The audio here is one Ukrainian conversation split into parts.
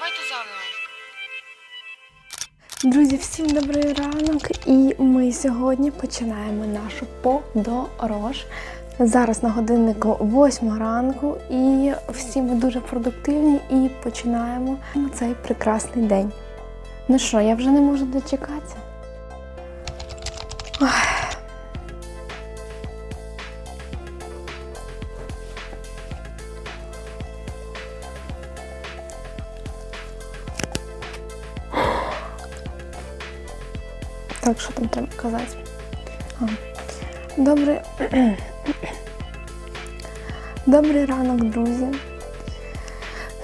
Давайте заново. Друзі, всім добрий ранок! І ми сьогодні починаємо нашу подорож. Зараз на годиннику 8 ранку, і всі ми дуже продуктивні і починаємо цей прекрасний день. Ну що, я вже не можу дочекатися. Так, що там треба казати? А. Добрий... Добрий ранок, друзі.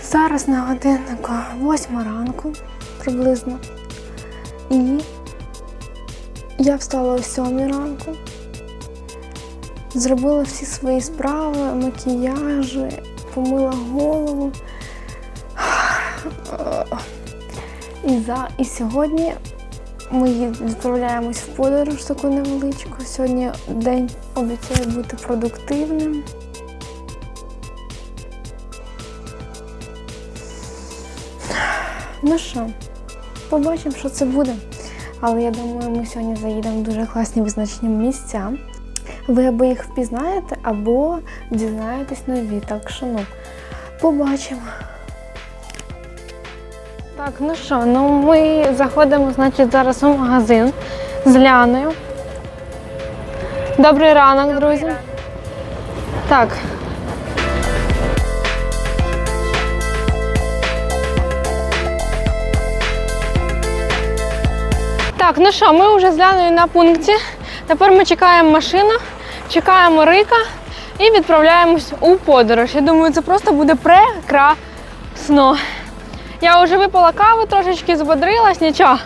Зараз на годиннику 8 ранку приблизно. І я встала о 7 ранку, зробила всі свої справи, макіяжі, помила голову. І, за... І сьогодні ми відправляємось в подорож таку невеличку. Сьогодні день обіцяє бути продуктивним. Ну що, побачимо, що це буде. Але я думаю, ми сьогодні заїдемо в дуже класні визначені місця. Ви або їх впізнаєте, або дізнаєтесь нові. Так що ну, побачимо. Так, ну що, ну ми заходимо, значить, зараз у магазин з Ляною. Добрий ранок, друзі. Так. Так, ну що, ми вже з Ляною на пункті. Тепер ми чекаємо машину, чекаємо Рика і відправляємось у подорож. Я думаю, це просто буде прекрасно. Я вже випила каву, трошечки збодрилась, нічого.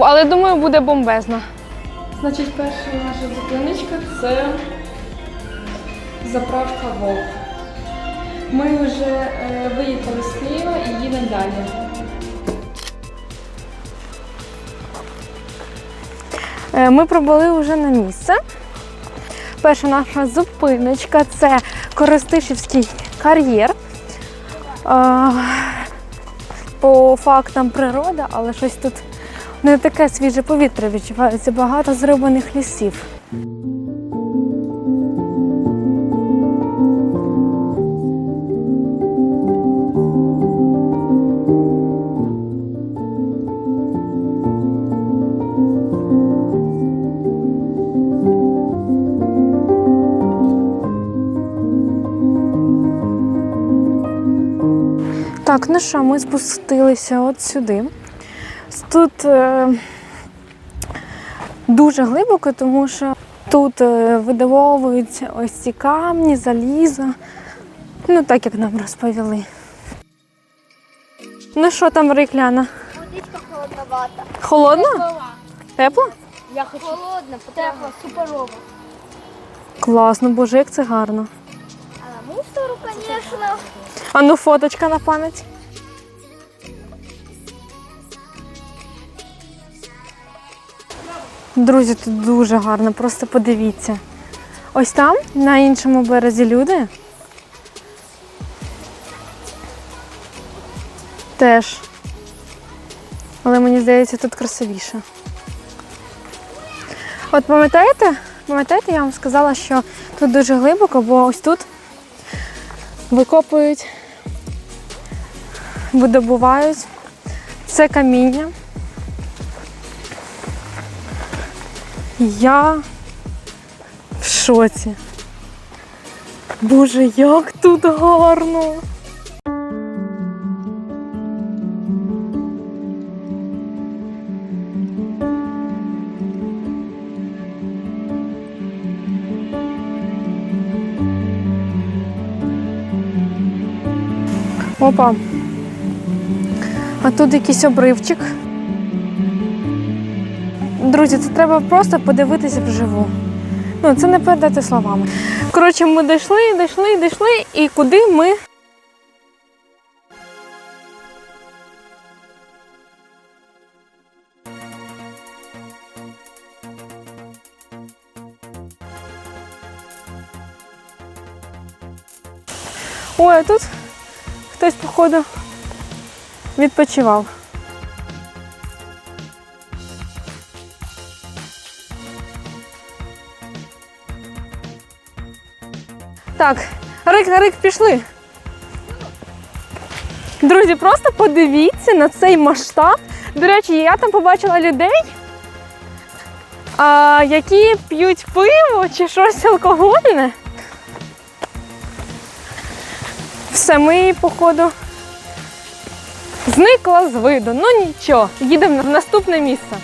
Але думаю, буде бомбезно. Значить, перша наша зупиночка це заправка Вов. Ми вже е, виїхали з Києва і їдемо далі. Е, Ми прибули вже на місце. Перша наша зупиночка це Коростишівський кар'єр. По фактам природа, але щось тут не таке свіже повітря відчувається, багато зрубаних лісів. Так, ну що, ми спустилися от сюди. Тут е, дуже глибоко, тому що тут е, видавовуються ось ці камні, залізо. Ну, так як нам розповіли. Ну що там, Рикляна? Водичка холодновата. Холодно? Тепло? Я хочу. Холодно, тепла, суперово. Класно, боже, як це гарно. А на звісно. А ну фоточка на пам'ять. Друзі, тут дуже гарно, просто подивіться. Ось там, на іншому березі люди. Теж. Але мені здається, тут красивіше. От пам'ятаєте? Пам'ятаєте, я вам сказала, що тут дуже глибоко, бо ось тут викопують, видобувають це каміння. Я в шоці. Боже, як тут гарно! Опа. А тут якийсь обривчик. Друзі, це треба просто подивитися вживу. Ну, це не передати словами. Коротше, ми дійшли, дійшли, дійшли, і куди ми. Ой, а тут хтось, походу, відпочивав. Так, рик, рик, пішли. Друзі, просто подивіться на цей масштаб. До речі, я там побачила людей, які п'ють пиво чи щось алкогольне. Все, ми, походу, зникла з виду. Ну нічого, їдемо в наступне місце.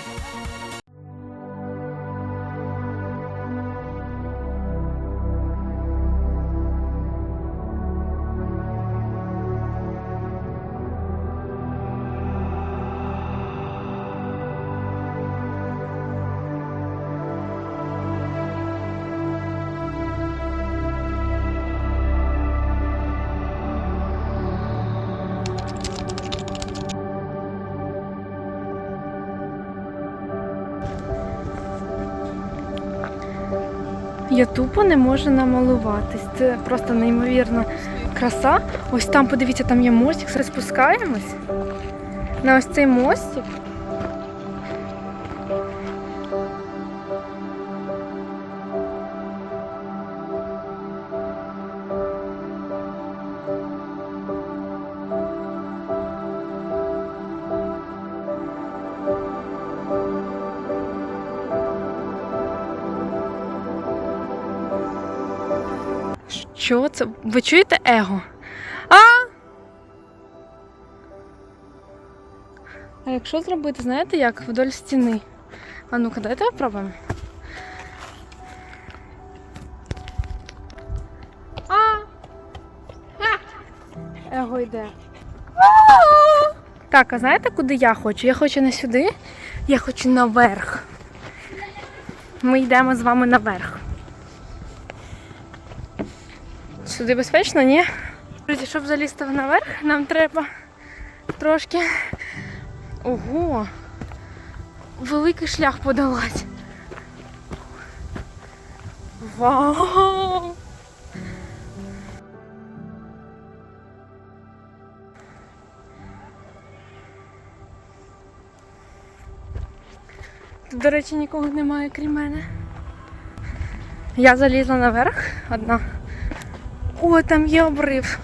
Я тупо не можу намалуватись. Це просто неймовірна краса. Ось там, подивіться, там є мостик. Спускаємось на ось цей мостик. Це? Ви чуєте его? А! А якщо зробити, знаєте як? Вдоль стіни. А ну-ка, дайте попробуємо. А! Его йде. Так, а знаєте, куди я хочу? Я хочу не сюди, я хочу наверх. Ми йдемо з вами наверх. Сюди безпечно, ні? Друзі, щоб залізти наверх, нам треба трошки. Ого! Великий шлях подолати. Вау! Тут, до речі, нікого немає, крім мене. Я залізла наверх одна. О, там є обрив.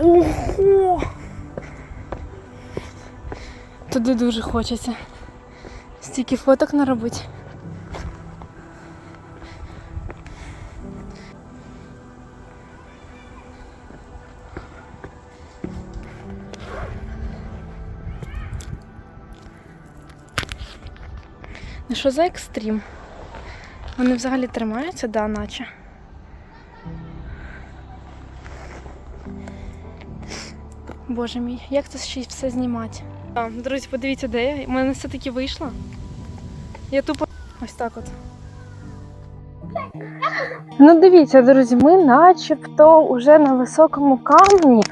Ого! Туди дуже хочеться. Стільки фоток наробити. Ну що за екстрім? Вони взагалі тримаються, да, наче. Боже мій, як це ще все знімати? А, друзі, подивіться, де я. У мене все-таки вийшло. Я тупо ось так от. Ну, дивіться, друзі, ми начебто вже на високому камні.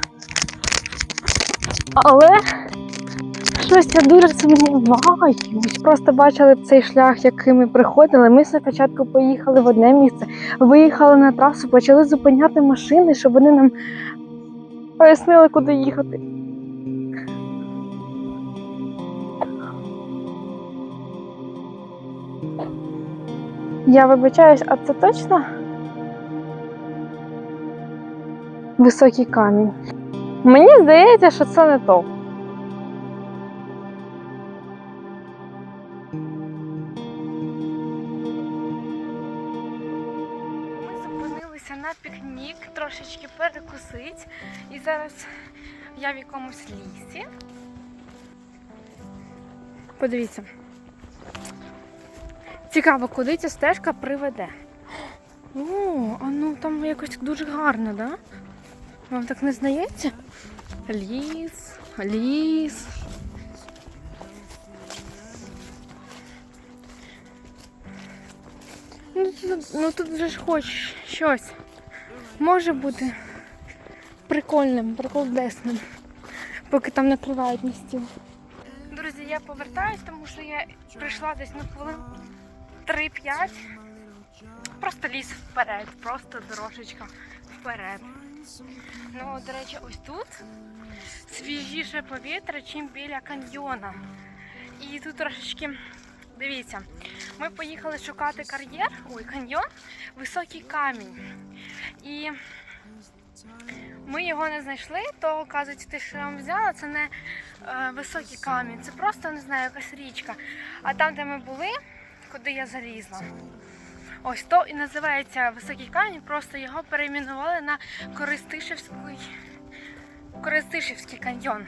Але щось я дуже сумніваюсь. Просто бачили цей шлях, який ми приходили. Ми спочатку поїхали в одне місце, виїхали на трасу, почали зупиняти машини, щоб вони нам пояснили, куди їхати. Я вибачаюсь, а це точно високий камінь? Мені здається, що це не то. Перекусить. І зараз я в якомусь лісі. Подивіться. Цікаво, куди ця стежка приведе. О, а ну там якось дуже гарно, да? Вам так не здається? Ліс, ліс. Ну тут, ну тут вже ж хоч щось. Може бути прикольним, приколдесним, поки там накривають на стіл. Друзі, я повертаюсь, тому що я прийшла десь на хвилин 3-5. Просто ліс вперед, просто дорожечка вперед. Ну, до речі, ось тут свіжіше повітря, чим біля каньйона. І тут трошечки, дивіться, ми поїхали шукати кар'єр, ой, каньйон, високий камінь. І ми його не знайшли, то оказується, те, що я вам взяла, це не е, високий камінь, це просто не знаю, якась річка. А там, де ми були, куди я залізла. Ось то і називається високий камінь, просто його перейменували на Користишевський, Користишевський каньйон.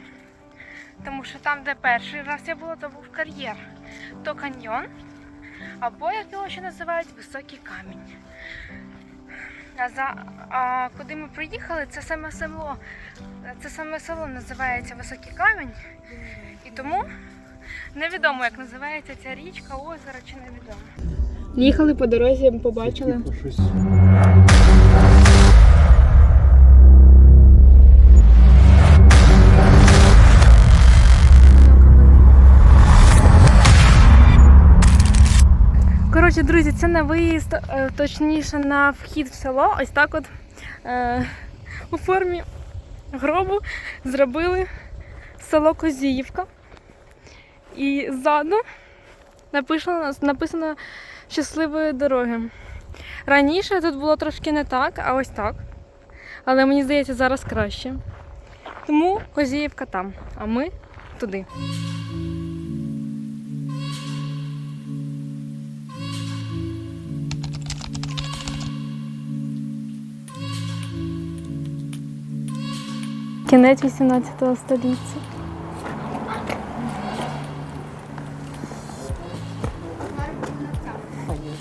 Тому що там, де перший раз я була, то був кар'єр, то каньйон, або як його ще називають високий камінь. А, за, а куди ми приїхали, це саме село. Це саме село називається Високий Камінь. І тому невідомо, як називається ця річка, озеро чи невідомо. Їхали по дорозі, побачили. Коротше, друзі, це на виїзд, е, точніше на вхід в село. Ось так от е, у формі гробу зробили село Козіївка. І ззаду написано, написано щасливої дороги. Раніше тут було трошки не так, а ось так. Але мені здається, зараз краще. Тому Козіївка там, а ми туди. Кінець 18 століття.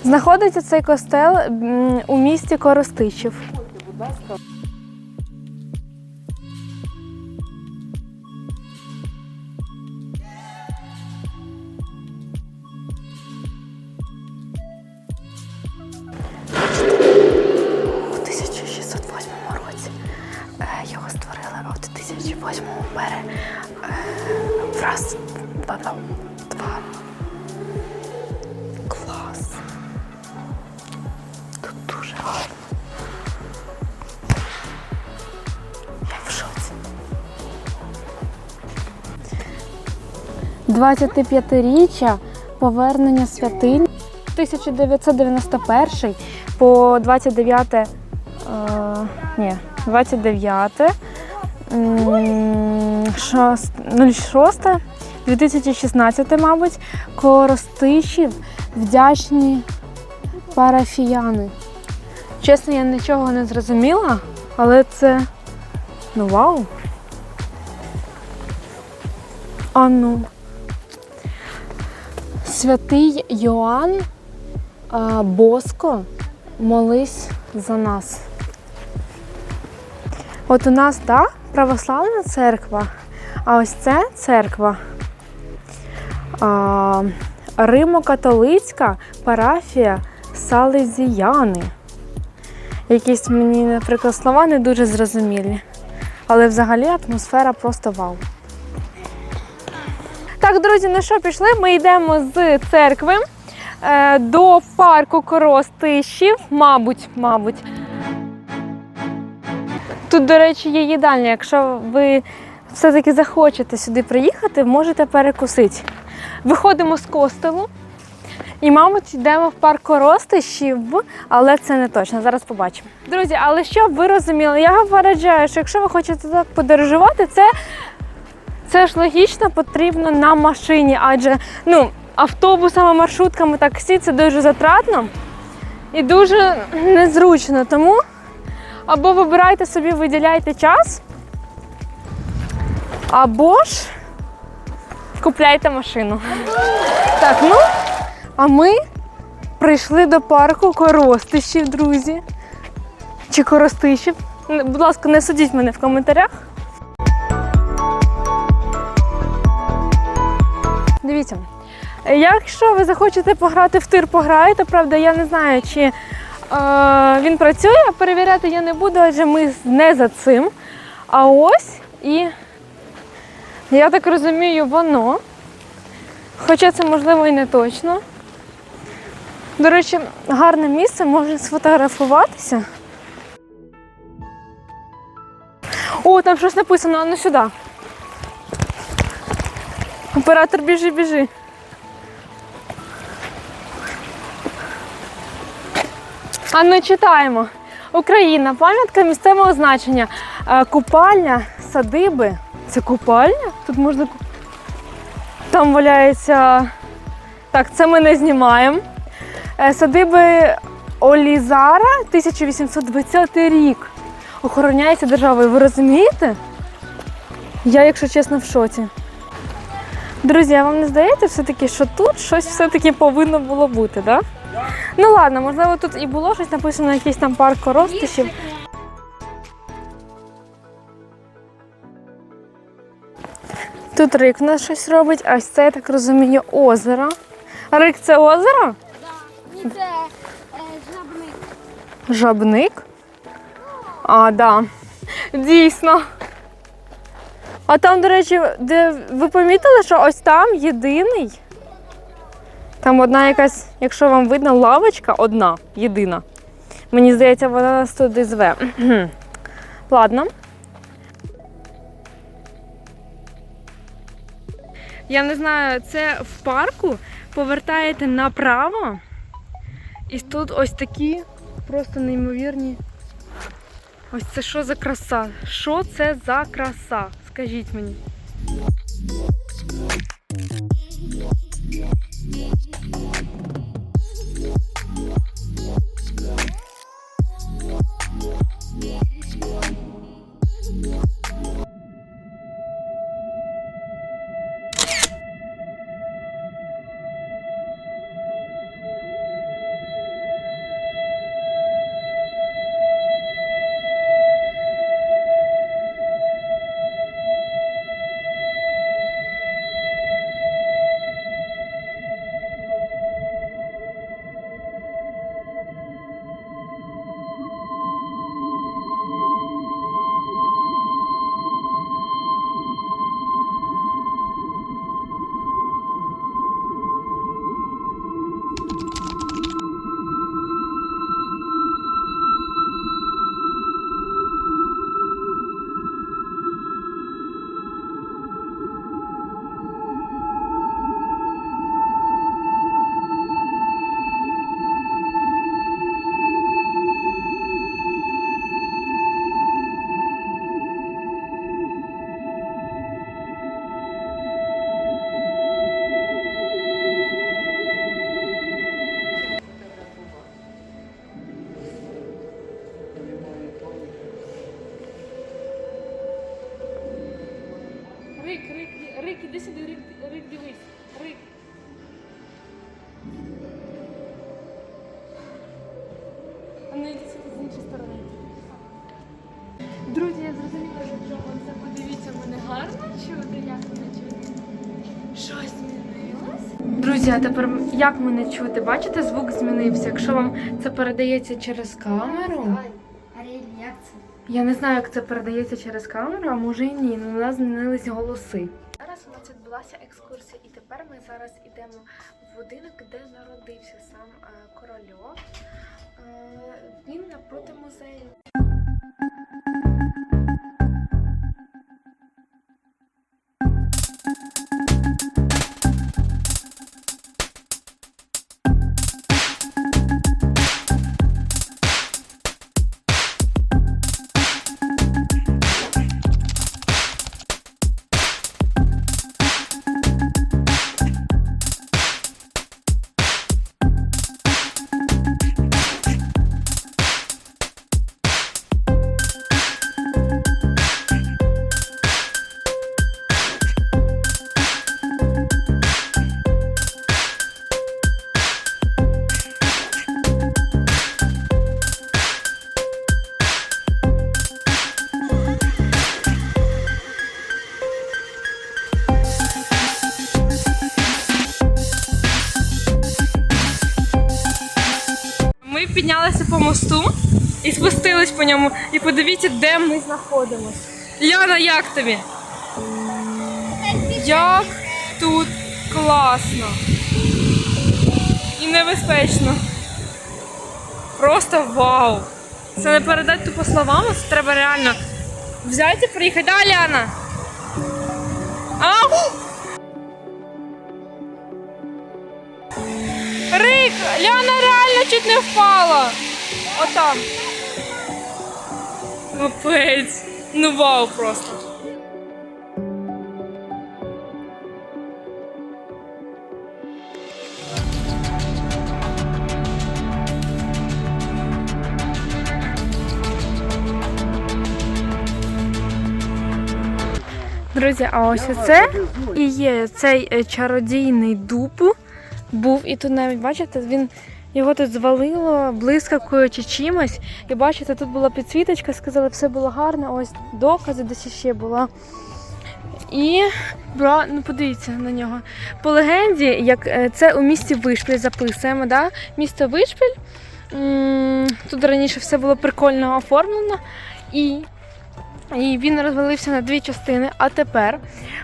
Знаходиться цей костел у місті Коростичів. 25-річчя повернення святинь 1991 по 29 е, ні, 29 м, шост- 06 2016, мабуть, Коростишів вдячні парафіяни. Чесно, я нічого не зрозуміла, але це ну вау. А. Святий Йоанн Боско, молись за нас. От у нас, так, православна церква, а ось це церква. А, Римо-католицька парафія Салезіяни. Якісь мені, наприклад, слова не дуже зрозумілі. Але взагалі атмосфера просто вау. Так, друзі, ну що, пішли? Ми йдемо з церкви е, до парку Коростишів, мабуть, мабуть. Тут, до речі, є їдальня. Якщо ви все-таки захочете сюди приїхати, можете перекусити. Виходимо з костелу і, мабуть, йдемо в парк Коростишів, але це не точно. Зараз побачимо. Друзі, але щоб ви розуміли, я попереджаю, що якщо ви хочете так подорожувати, це це ж логічно потрібно на машині, адже ну, автобусами, маршрутками, таксі це дуже затратно і дуже незручно. Тому або вибирайте собі, виділяйте час, або ж купляйте машину. Так, ну, а ми прийшли до парку Коростишів, друзі. Чи Коростишів. Будь ласка, не судіть мене в коментарях. Дивіться, якщо ви захочете пограти в тир, пограєте, правда, я не знаю, чи е, він працює, перевіряти я не буду, адже ми не за цим. А ось і я так розумію, воно. Хоча це можливо і не точно. До речі, гарне місце, можна сфотографуватися. О, там щось написано, а ну сюди. Оператор, біжи, біжи. А ну читаємо. Україна, пам'ятка місцевого значення. Е, Купальня, садиби. Це купальня? Тут можна. Там валяється. Так, це ми не знімаємо. Е, Садиби Олізара, 1820 рік. Охороняється державою. Ви розумієте? Я, якщо чесно, в шоці. Друзі, а вам не здається все-таки, що тут щось все-таки повинно було бути, так? Да? Ну ладно, можливо, тут і було щось написано, якийсь там парк розтишів. Тут Рик в нас щось робить, а ось це, я так розумію, озеро. Рик, це озеро? Ні, це е, жабник. Жабник? А, да. Дійсно. А там, до речі, де ви помітили, що ось там єдиний. Там одна якась, якщо вам видно, лавочка одна, єдина. Мені здається, вона нас туди зве. Ладно. Я не знаю, це в парку повертаєте направо. І тут ось такі просто неймовірні. Ось це що за краса? Що це за краса? Скажіть мені. Друзі, а тепер як мене чути? Бачите, звук змінився. Якщо вам це передається через камеру. Я не знаю, як це передається через камеру, а може і ні. але у нас змінились голоси. Зараз у нас відбулася екскурсія, і тепер ми зараз йдемо в будинок, де народився сам е, корольов. Е, він напроти музею. Мосту і спустились по ньому. І подивіться, де ми знаходимося. Ляна, як тобі? Як тут класно і небезпечно. Просто вау! Це не передати тупо словами, це треба реально Взять и приехать. Да, Ляна? Ау! Рик, Ляна реально чуть не впала. Отам. Капець. Ну вау просто. Друзі, а ось це і є цей е, чародійний дуб. Був і тут навіть бачите, він його тут звалило блискавкою чи чимось. І бачите, тут була підсвіточка, сказали, все було гарно. Ось докази десь ще була. І бра, ну подивіться на нього. По легенді, як е, це у місті Вишпіль записуємо, да? місто Вишпіль. Тут раніше все було прикольно оформлено. І і він розвалився на дві частини. А тепер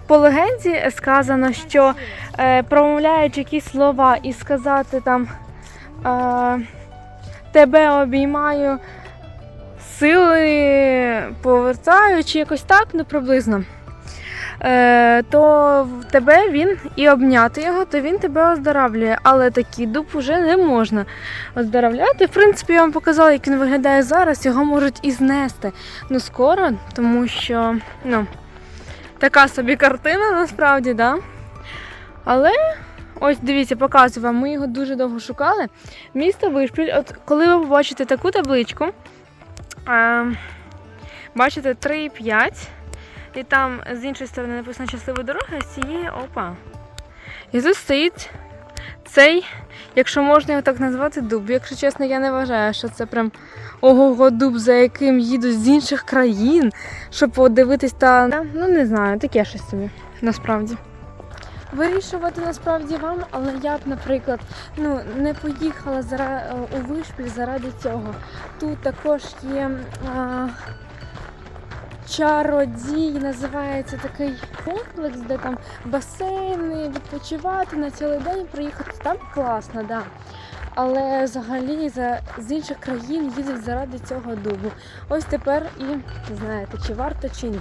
по легенді сказано, що е, промовляючи якісь слова і сказати там тебе обіймаю, сили повертаю, чи якось так, ну приблизно. Е, то в тебе він і обняти його, то він тебе оздоравлює. Але такий дуб уже не можна оздоравляти. В принципі, я вам показала, як він виглядає зараз. Його можуть і знести. Ну, скоро, тому що ну, така собі картина насправді, да? Але ось дивіться, показую вам, ми його дуже довго шукали. Місто Вишпіль, от коли ви побачите таку табличку, е, бачите 3,5. І там з іншої сторони написано щаслива дорога, з цієї опа. І тут стоїть цей, якщо можна його так назвати, дуб. Якщо чесно, я не вважаю, що це прям ого-го дуб, за яким їдуть з інших країн, щоб подивитись та. Ну не знаю, таке щось собі, насправді. Вирішувати насправді вам, але я б, наприклад, ну не поїхала зара... у Вишпіль заради цього. Тут також є. А... Чародій називається такий комплекс, де там басейни, відпочивати на цілий день, приїхати. Там класно, да. Але взагалі за, з інших країн їдуть заради цього дубу. Ось тепер і знаєте, чи варто, чи ні.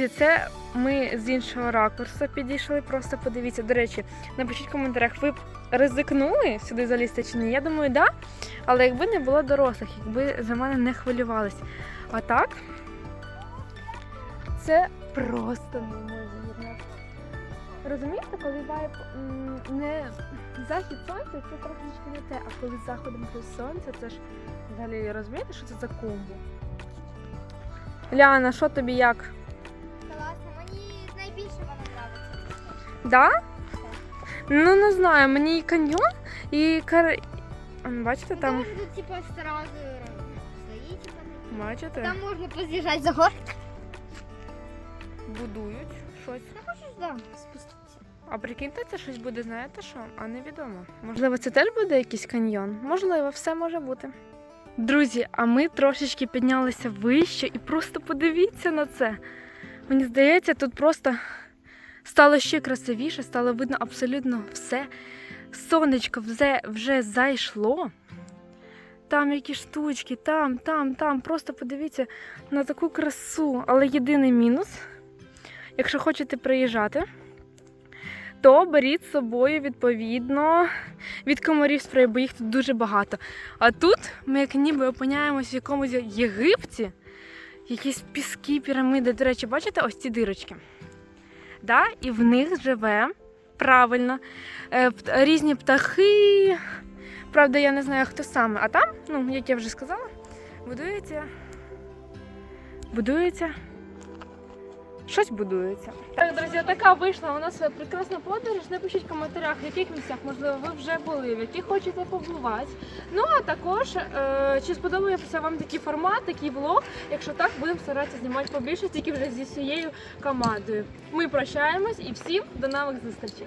Друзі, це ми з іншого ракурсу підійшли. Просто подивіться. До речі, напишіть в коментарях, ви б ризикнули сюди залізти чи ні? Я думаю, да. Але якби не було дорослих, якби за мене не хвилювались. А так, це просто неймовірно. Розумієте, коли вайб не захід сонця, це трошечки не те, а коли заходом плюс сонце, це ж взагалі розумієте, що це за комбо? Ляна, що тобі як? Найбільше вона подобається. Да? Ну не знаю, мені і каньйон, і кар... Бачите, там. Там тут типа сразу стоїть. Бачите? Там можна поз'їжджати за гор. Будують щось. Ти хочеш, да, спуститися. А прикиньте, це щось буде, знаєте що? А невідомо. Можливо, це теж буде якийсь каньйон? Можливо, все може бути. Друзі, а ми трошечки піднялися вище і просто подивіться на це. Мені здається, тут просто стало ще красивіше, стало видно абсолютно все. Сонечко вже, вже зайшло. Там які штучки, там, там, там. Просто подивіться на таку красу. Але єдиний мінус, якщо хочете приїжджати, то беріть з собою відповідно від комарів спрей, бо їх тут дуже багато. А тут ми як ніби опиняємось в якомусь Єгипті, якісь піски, піраміди. До речі, бачите ось ці дирочки? Да? І в них живе правильно е, різні птахи. Правда, я не знаю, хто саме. А там, ну, як я вже сказала, будується. Будується щось будується. Так, друзі, така вийшла у нас прекрасна подорож. Напишіть в коментарях, в яких місцях, можливо, ви вже були, в яких хочете побувати. Ну а також, е, чи сподобався вам такий формат, такий влог. Якщо так, будемо старатися знімати побільше, тільки вже зі всією командою. Ми прощаємось і всім до нових зустрічей.